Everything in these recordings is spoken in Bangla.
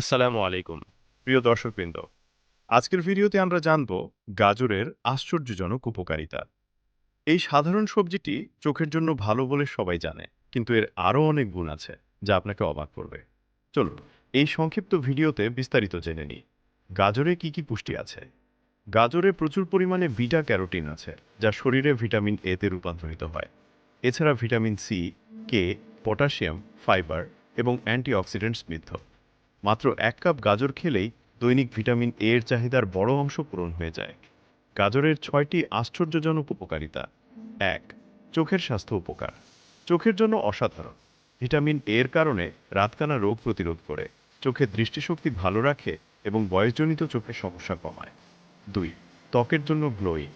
আসসালামু আলাইকুম, প্রিয় দর্শকবৃন্দ। আজকের ভিডিওতে আমরা জানব গাজরের আশ্চর্যজনক উপকারিতা। এই সাধারণ সবজিটি চোখের জন্য ভালো বলে সবাই জানে, কিন্তু এর আরও অনেক গুণ আছে, যা আপনাকে অবাক করবে। চলুন, এই সংক্ষিপ্ত ভিডিওতে বিস্তারিত জেনে নিই। গাজরে কি কি পুষ্টি আছে? গাজরে প্রচুর পরিমাণে বিটা ক্যারোটিন আছে, যা শরীরে ভিটামিন এতে রূপান্তরিত হয়। এছাড়া ভিটামিন সি কে পটাশিয়াম, ফাইবার এবং অ্যান্টিঅক্সিডেন্ট সমৃদ্ধ মাত্র এক কাপ গাজর খেলেই দৈনিক ভিটামিন এ এর চাহিদার বড় অংশ পূরণ হয়ে যায়। গাজরের ছয়টি আশ্চর্যজনক উপকারিতা। এক, চোখের স্বাস্থ্য উপকার। চোখের জন্য অসাধারণ। ভিটামিন এ এর কারণে রাতকানা রোগ প্রতিরোধ করে চোখের দৃষ্টিশক্তি ভালো রাখে এবং বয়সজনিত চোখের সমস্যা কমায়। দুই, ত্বকের জন্য গ্লোয়িং।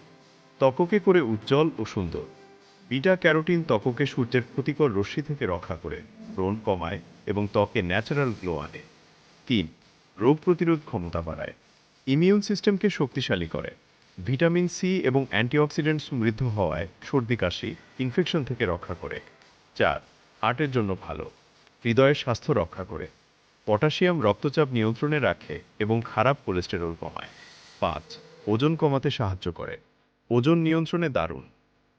ত্বককে করে উজ্জ্বল ও সুন্দর। বিটা ক্যারোটিন ত্বককে সূর্যের ক্ষতিকর রশ্মি থেকে রক্ষা করে, ব্রণ কমায় এবং ত্বকে ন্যাচারাল গ্লো আনে। তিন, রোগ প্রতিরোধ ক্ষমতা বাড়ায়। ইমিউন সিস্টেমকে শক্তিশালী করে। ভিটামিন সি এবং অ্যান্টিঅক্সিডেন্ট সমৃদ্ধ হওয়ায় সর্দি, কাশি ইনফেকশন থেকে রক্ষা করে। চার, হার্টের জন্য ভালো। হৃদয়ের স্বাস্থ্য রক্ষা করে। পটাশিয়াম রক্তচাপ নিয়ন্ত্রণে রাখে এবং খারাপ কোলেস্টেরল কমায়। পাঁচ, ওজন কমাতে সাহায্য করে। ওজন নিয়ন্ত্রণে দারুণ।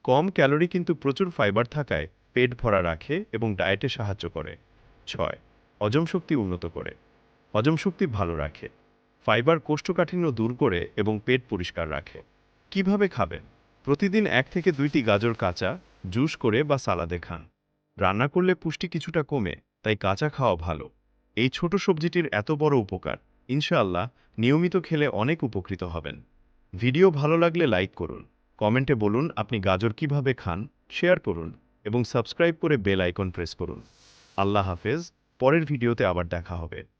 কম ক্যালোরি কিন্তু প্রচুর ফাইবার থাকায় পেট ভরা রাখে এবং ডায়েটে সাহায্য করে। ছয়, হজম শক্তি উন্নত করে। হজম শক্তি ভালো রাখে, ফাইবার কোষ্ঠকাঠিন্য দূর করে এবং পেট পরিষ্কার রাখে। কীভাবে খাবেন? প্রতিদিন এক থেকে দুইটি গাজর কাঁচা, জুস করে বা সালাদে খান। রান্না করলে পুষ্টি কিছুটা কমে, তাই কাঁচা খাওয়া ভালো। এই ছোট সবজিটির এত বড় উপকার। ইনশাআল্লাহ, নিয়মিত খেলে অনেক উপকৃত হবেন। ভিডিও ভালো লাগলে লাইক করুন, কমেন্টে বলুন আপনি গাজর কীভাবে খান, শেয়ার করুন এবং সাবস্ক্রাইব করে বেল আইকন প্রেস করুন। আল্লাহ হাফেজ, পরের ভিডিওতে আবার দেখা হবে।